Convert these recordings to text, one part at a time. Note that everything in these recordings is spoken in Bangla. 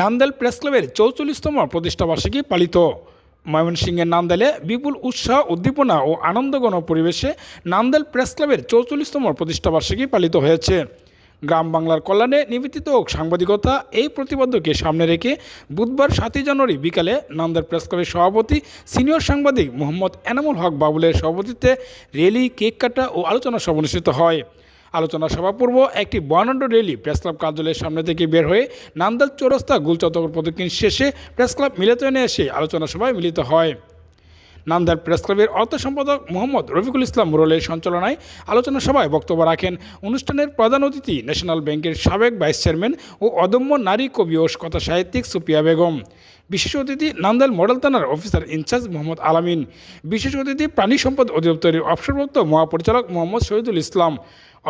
নান্দাইল প্রেস ক্লাবের চৌচল্লিশতম প্রতিষ্ঠাবার্ষিকী পালিত। ময়মনসিংহের নান্দাইলে বিপুল উৎসাহ, উদ্দীপনা ও আনন্দঘন পরিবেশে নান্দাল প্রেস ক্লাবের চৌচল্লিশতম প্রতিষ্ঠাবার্ষিকী পালিত হয়েছে। গ্রাম বাংলার কল্যাণে নিবেদিত সাংবাদিকতা, এই প্রতিবদ্ধকে সামনে রেখে বুধবার সাতই জানুয়ারি বিকালে নান্দাইল প্রেস ক্লাবের সভাপতি, সিনিয়র সাংবাদিক মোহাম্মদ এনামুল হক বাবুলের সভাপতিত্বে র্যালি কেক কাটা ও আলোচনা সভা অনুষ্ঠিত হয়। আলোচনা সভাপূর্ব একটি বর্ণাঢ্য র্যালি প্রেস ক্লাব কার্যালয়ের সামনে থেকে বের হয়ে নান্দাল চৌরাস্তা গুলচত্বর প্রদক্ষিণ শেষে প্রেস ক্লাব মিলিতায়নে এসে আলোচনা সভায় মিলিত হয়। নান্দার প্রেস ক্লাবের অর্থ সম্পাদক মোহাম্মদ রফিকুল ইসলাম মুরলের সঞ্চালনায় আলোচনা সভায় বক্তব্য রাখেন অনুষ্ঠানের প্রধান অতিথি ন্যাশনাল ব্যাংকের সাবেক ভাইস চেয়ারম্যান ও অদম্য নারী কবি ও কথা সাহিত্যিক সুপিয়া বেগম। বিশেষ অতিথি নান্দাইল মডেল থানার officer in charge Mohammad Alamin. বিশেষ অতিথি প্রাণী সম্পদ অধিদপ্তরের অবসরপ্রাপ্ত মহাপরিচালক মোহাম্মদ শহীদুল ইসলাম।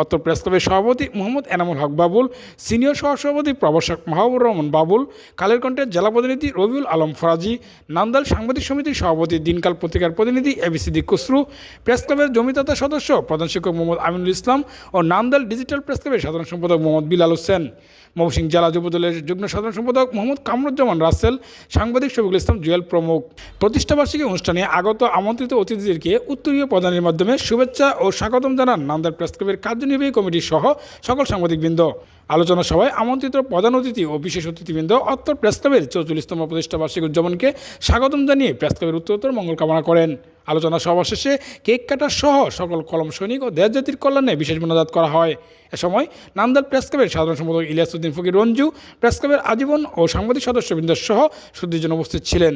অত্র প্রেস ক্লাবের সভাপতি মোহাম্মদ এনামুল হক বাবুল সিনিয়র সহসভাপতি প্রভাষক মাহবুর রহমান বাবুল কালেরকণ্ঠের জেলা প্রতিনিধি রবিউল আলম ফরাজি, নান্দাল সাংবাদিক সমিতির সভাপতি দিনকাল পত্রিকার প্রতিনিধি এবিসিডি খুসরু প্রেস ক্লাবের জমিদাতা সদস্য প্রধান শিক্ষক মোহাম্মদ আমিনুল ইসলাম ও নান্দাল ডিজিটাল প্রেস ক্লাবের সাধারণ সম্পাদক মোহাম্মদ বিলাল হোসেন। ময়মনসিংহ জেলা যুবদলের যুগ্ম সাধারণ সম্পাদক মোহাম্মদ কামরুজ্জামান রাসেল, সাংবাদিক শফিকুল ইসলাম জুয়েল প্রমুখ। প্রতিষ্ঠাবার্ষিকী অনুষ্ঠানে আগত আমন্ত্রিত অতিথিদেরকে উত্তরীয় প্রদানের মাধ্যমে শুভেচ্ছা ও স্বাগতম জানান নান্দার প্রেস ক্লাবের কার্যনির্বাহী কমিটি সহ সকল সাংবাদিকবৃন্দ। আলোচনা সভায় আমন্ত্রিত প্রধান অতিথি ও বিশেষ অতিথিবৃন্দ অত্র প্রেস ক্লাবের চৌচল্লিশতম প্রতিষ্ঠাবার্ষিকী উদযাপনকে স্বাগতম জানিয়ে প্রেস ক্লাবের উত্তরোত্তর মঙ্গল কামনা করেন। আলোচনা সভা শেষে কেক কাটা সহ সকল কলম সৈনিক ও দেশ জাতির কল্যাণে বিশেষ মোনাজাত করা হয়। এ সময় নান্দাল প্রেস ক্লাবের সাধারণ সম্পাদক ইলিয়াসউদ্দিন ফকির, রঞ্জু প্রেস ক্লাবের আজীবন ও সাংবাদিক সদস্যবৃন্দ সহ সুদীজন উপস্থিত ছিলেন।